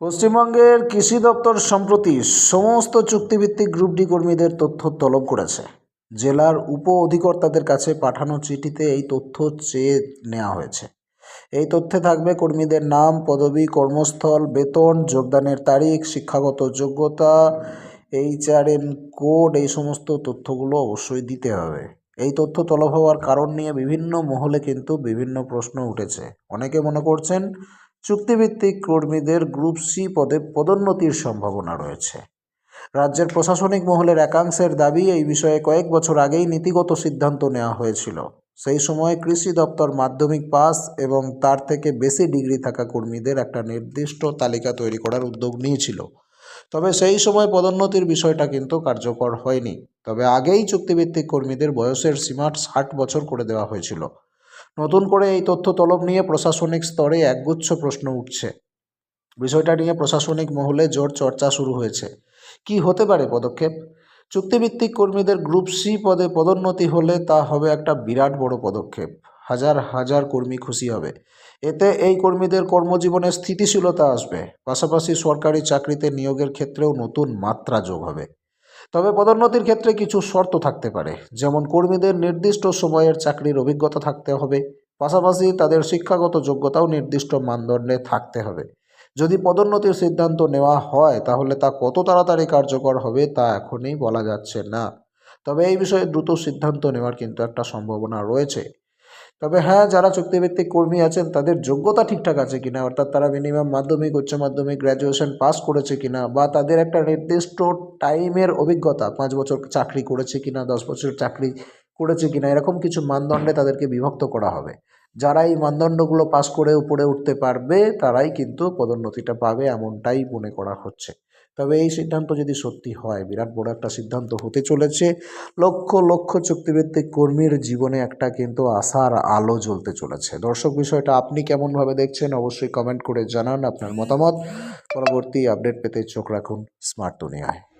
পশ্চিমবঙ্গের কৃষি দপ্তর সম্প্রতি সমস্ত চুক্তিভিত্তিক গ্রুপ ডি কর্মীদের তথ্য তলব করেছে। জেলার উপ অধিকর্তাদের কাছে পাঠানো চিঠিতে এই তথ্য চেয়ে নেওয়া হয়েছে। এই তথ্যে থাকবে কর্মীদের নাম, পদবি, কর্মস্থল, বেতন, যোগদানের তারিখ, শিক্ষাগত যোগ্যতা, এইচআরএম কোড, এই সমস্ত তথ্যগুলো অবশ্যই দিতে হবে। এই তথ্য তলব হওয়ার কারণ নিয়ে বিভিন্ন মহলে কিন্তু বিভিন্ন প্রশ্ন উঠেছে। অনেকে মনে করছেন চুক্তিভিত্তিক কর্মীদের গ্রুপ সি পদে পদোন্নতির সম্ভাবনা রয়েছে। রাজ্যের প্রশাসনিক মহলের একাংশের দাবি, এই বিষয়ে কয়েক বছর আগেই নীতিগত সিদ্ধান্ত নেওয়া হয়েছিল। সেই সময় কৃষি দপ্তর মাধ্যমিক পাস এবং তার থেকে বেশি ডিগ্রি থাকা কর্মীদের একটা নির্দিষ্ট তালিকা তৈরি করার উদ্যোগ নিয়েছিল। তবে সেই সময় পদোন্নতির বিষয়টা কিন্তু কার্যকর হয়নি। তবে আগেই চুক্তিভিত্তিক কর্মীদের বয়সের সীমা ষাট বছর করে দেওয়া হয়েছিল। নতুন করে এই তথ্য তলব নিয়ে প্রশাসনিক স্তরে একগুচ্ছ প্রশ্ন উঠছে। বিষয়টা নিয়ে প্রশাসনিক মহলে জোর চর্চা শুরু হয়েছে। কি হতে পারে পদক্ষেপ? চুক্তিভিত্তিক কর্মীদের গ্রুপ সি পদে পদোন্নতি হলে তা হবে একটা বিরাট বড় পদক্ষেপ। হাজার হাজার কর্মী খুশি হবে। এতে এই কর্মীদের কর্মজীবনে স্থিতিশীলতা আসবে। পাশাপাশি সরকারি চাকরিতে নিয়োগের ক্ষেত্রেও নতুন মাত্রা যোগ হবে। তবে পদোন্নতির ক্ষেত্রে কিছু শর্ত থাকতে পারে। যেমন কর্মীদের নির্দিষ্ট সময়ের চাকরির অভিজ্ঞতা থাকতে হবে, পাশাপাশি তাদের শিক্ষাগত যোগ্যতাও নির্দিষ্ট মানদণ্ডে থাকতে হবে। যদি পদোন্নতির সিদ্ধান্ত নেওয়া হয়, তাহলে তা কত তাড়াতাড়ি কার্যকর হবে তা এখনই বলা যাচ্ছে না। তবে এই বিষয়ে দ্রুত সিদ্ধান্ত নেওয়ার কিন্তু একটা সম্ভাবনা রয়েছে। তবে হ্যাঁ যারা চুক্তিভিত্তিক কর্মী আছেন, তাদের যোগ্যতা ঠিকঠাক আছে কিনা, অর্থাৎ তারা মিনিমাম মাধ্যমিক, উচ্চ মাধ্যমিক গ্র্যাজুয়েশন পাস করেছে কিনা, বা তাদের একটা নির্দিষ্ট টাইমের অভিজ্ঞতা, পাঁচ বছর চাকরি করেছে কিনা, দশ বছর চাকরি করেছে কিনা, এরকম কিছু মানদণ্ডে তাদেরকে বিভক্ত করা হবে। যারা এই মানদণ্ডগুলো পাস করে উপরে উঠতে পারবে, তারাই কিন্তু পদোন্নতিটা পাবে, এমনটাই মনে করা হচ্ছে। তবে এই সিদ্ধান্ত যদি সত্যি হয়, বিরাট বড় একটা সিদ্ধান্ত হতে চলেছে। লক্ষ লক্ষ চুক্তিভিত্তিক কর্মীর জীবনে একটা কিন্তু আশার আলো জ্বলতে চলেছে। দর্শক, বিষয়টা আপনি কেমনভাবে দেখছেন অবশ্যই কমেন্ট করে জানান আপনার মতামত। পরবর্তী আপডেট পেতে চোখ রাখুন স্মার্ট দুনিয়ায়।